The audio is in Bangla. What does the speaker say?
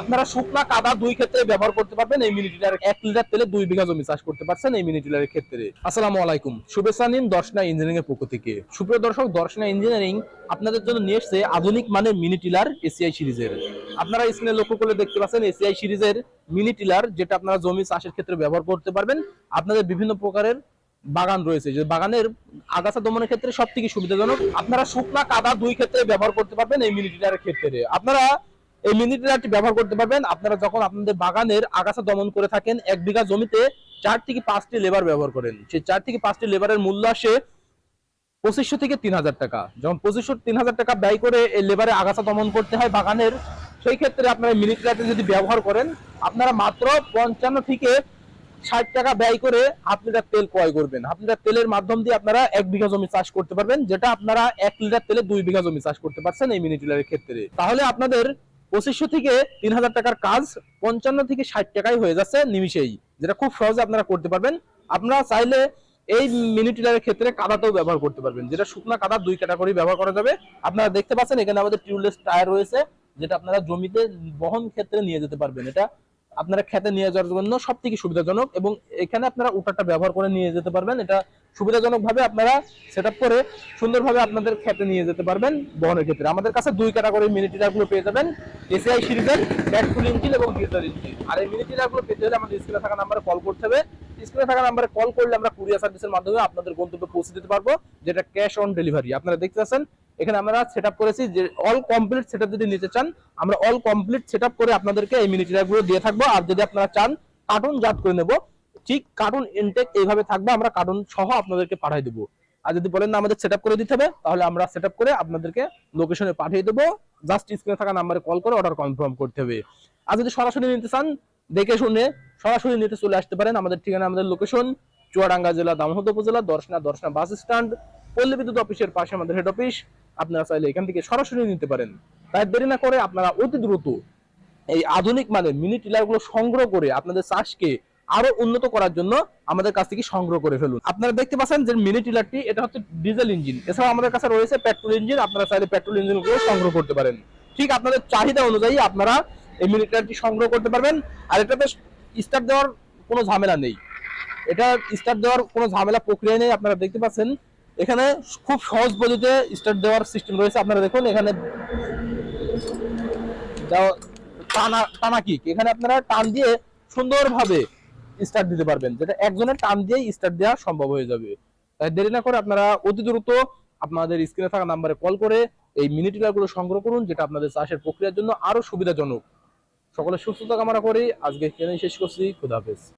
আপনারা শুকনা কাদা দুই ক্ষেত্রে ব্যবহার করতে পারবেন। এই মিনি টিলার এক লিটার তেলে দুই বিঘা জমি চাষ করতে পারছেন এই মিনি টিলারের ক্ষেত্রে। আসসালামু আলাইকুম। শুভেচ্ছা নিন দর্শনা ইঞ্জিনিয়ারিং এর পক্ষ থেকে। সুপ্রিয় দর্শক, দর্শনা ইঞ্জিনিয়ারিং আপনাদের জন্য নিয়ে এসেছে আধুনিক মানের মিনি টিলার এসিআই সিরিজের। আপনারা স্ক্রিনে লক্ষ্য করলে দেখতে পাচ্ছেন এসিআই সিরিজের মিনি টিলার যেটা আপনারা জমি চাষের ক্ষেত্রে ব্যবহার করতে পারবেন। আপনাদের বিভিন্ন প্রকারের বাগান রয়েছে। যে বাগানের আগাছা দমনের ক্ষেত্রে সব থেকে সুবিধাজনক, আপনারা শুকনা কাদা দুই ক্ষেত্রে ব্যবহার করতে পারবেন এই মিনি টিলারের ক্ষেত্রে। আপনারা এই মিনি টিলারটি ব্যবহার করতে পারবেন। আপনারা যখন আপনাদের বাগানের আগাছা দমন করে থাকেন, এক বিঘা জমিতে চার থেকে পাঁচটি লেবার ব্যবহার করেন। সেই চার থেকে পাঁচটি লেবারের মূল্য আসে পঁচিশশো থেকে তিন হাজার টাকা। যখন পঁচিশশো তিন হাজার টাকা ব্যয় করে এই লেবারে আগাছা দমন করতে হয় বাগানের, সেই ক্ষেত্রে আপনারা মিনি টিলারটি যদি ব্যবহার করেন, আপনারা মাত্র পঞ্চান্ন থেকে ষাট টাকা ব্যয় করে হাফ লিটার তেল ক্রয় করবেন। হাফ লিটার তেলের মাধ্যম দিয়ে আপনারা এক বিঘা জমি চাষ করতে পারবেন, যেটা আপনারা এক লিটার তেলে দুই বিঘা জমি চাষ করতে পারছেন এই মিনি টিলারের ক্ষেত্রে। তাহলে আপনাদের পঁচিশশো থেকে তিন হাজার টাকার কাজ পঞ্চান্ন থেকে ষাট টাকায় হয়ে যাচ্ছে নিমিশেই যেটা খুব সহজে আপনারা করতে পারবেন। আপনারা চাইলে এই মিনি টিলারের ক্ষেত্রে কাদাতেও ব্যবহার করতে পারবেন, যেটা শুকনা কাদা দুই ক্যাটাগরি ব্যবহার করা যাবে। আপনারা দেখতে পাচ্ছেন এখানে আমাদের টিউবলেস টায়ার রয়েছে, যেটা আপনারা জমিতে বহন ক্ষেত্রে নিয়ে যেতে পারবেন। এটা আপনারা খেতে নিয়ে যাওয়ার জন্য সব থেকে সুবিধাজনক এবং এখানে আপনারা উটারটা ব্যবহার করে নিয়ে যেতে পারবেন। এটা সুবিধাজনক ভাবে আপনারা সেট করে সুন্দরভাবে আপনাদের খেতে নিয়ে যেতে পারবেন বহনের ক্ষেত্রে। আমাদের কাছে দুই ক্যাটাগরি মিনি টিলারগুলো পেয়ে যাবেন, এসিআই সিরিজের ব্যাকফুল ইঞ্জিন এবং ডিজেল ইঞ্জিন আর এই মিনি টিলারগুলো পেতে হলে আমাদের স্ক্রিনে থাকা নাম্বারে কল করতে হবে। স্ক্রিনে থাকা নাম্বারে কল করলে আমরা কুরিয়ার সার্ভিসের মাধ্যমে আপনাদের গন্তব্যে পৌঁছে দিতে পারব, যেটা ক্যাশ অন ডেলিভারি আপনারা দেখতে পাচ্ছেন এখানে আমরা সেট করেছি যে অল কমপ্লিট সেট যদি নিতে চান, আমরা অল কমপ্লিট সেট করে আপনাদেরকে এই মিনি টিলারগুলো দিয়ে থাকব। আর যদি আপনারা চান কার্টুন জাত করে নেব। ঠিক কার্টুন ইনটেক এইভাবে থাকবে, আমরা কার্টুন সহ আপনাদেরকে পাঠিয়ে দেবো। আর যদি বলেন না আমাদের সেট করে দিতে হবে, তাহলে আমরা সেট করে আপনাদেরকে লোকেশনে পাঠিয়ে দেবো। জাস্ট স্ক্রিনে থাকা নাম্বারে কল করে অর্ডার কনফার্ম করতে হবে। আর যদি সরাসরি নিতে চান, দেখে শুনে সরাসরি নিতে চলে আসতে পারেন। আমাদের ঠিকানা, আমাদের লোকেশন চুয়াডাঙ্গা জেলা দামোহদ উপজেলা দর্শনা দর্শনা বাস স্ট্যান্ড, পল্লী বিদ্যুৎ অফিসের পাশে আমাদের হেড অফিস আপনারা চাইলে এখান থেকে সরাসরি নিতে পারেন। তাই দেরি না করে আপনারা অতি দ্রুত এই আধুনিক মানের মিনি টিলারগুলো সংগ্রহ করে আপনাদের চাষকে আরও উন্নত করার জন্য আমাদের কাছ থেকে সংগ্রহ করে ফেলুন। আপনারা দেখতে পাচ্ছেন যে মিনি টিলারটি এটা হচ্ছে ডিজেল ইঞ্জিন এছাড়াও আমাদের কাছে রয়েছে পেট্রোল ইঞ্জিন আপনারা চাইলে পেট্রোল ইঞ্জিনগুলো সংগ্রহ করতে পারেন। ঠিক আপনাদের চাহিদা অনুযায়ী আপনারা এই মিনি টিলারটি সংগ্রহ করতে পারবেন। আর এটাতে স্টার্ট দেওয়ার কোনো ঝামেলা নেই। এটা স্টার্ট দেওয়ার কোনো ঝামেলা, প্রক্রিয়া নেই, আপনারা দেখতে পাচ্ছেন। এখানে খুব সহজ পদ্ধতিতে স্টার্ট দেওয়ার সিস্টেম রয়েছে। আপনারা দেখুন, এখানে টানা কিক এখানে আপনারা টান দিয়ে সুন্দরভাবে স্টার্ট দিতে পারবেন, যেটা একজনের টান দিয়ে স্টার্ট দেওয়া সম্ভব হয়ে যাবে। তাই দেরি না করে আপনারা অতি দ্রুত আপনাদের স্ক্রিনে থাকা নাম্বারে কল করে এই মিনি টিলারগুলো সংগ্রহ করুন, যেটা আপনাদের চাষের প্রক্রিয়ার জন্য আরও সুবিধাজনক। সকলের সুস্থতা কামনা করি। আজকে এখানেই শেষ করছি। খুদাহাফেজ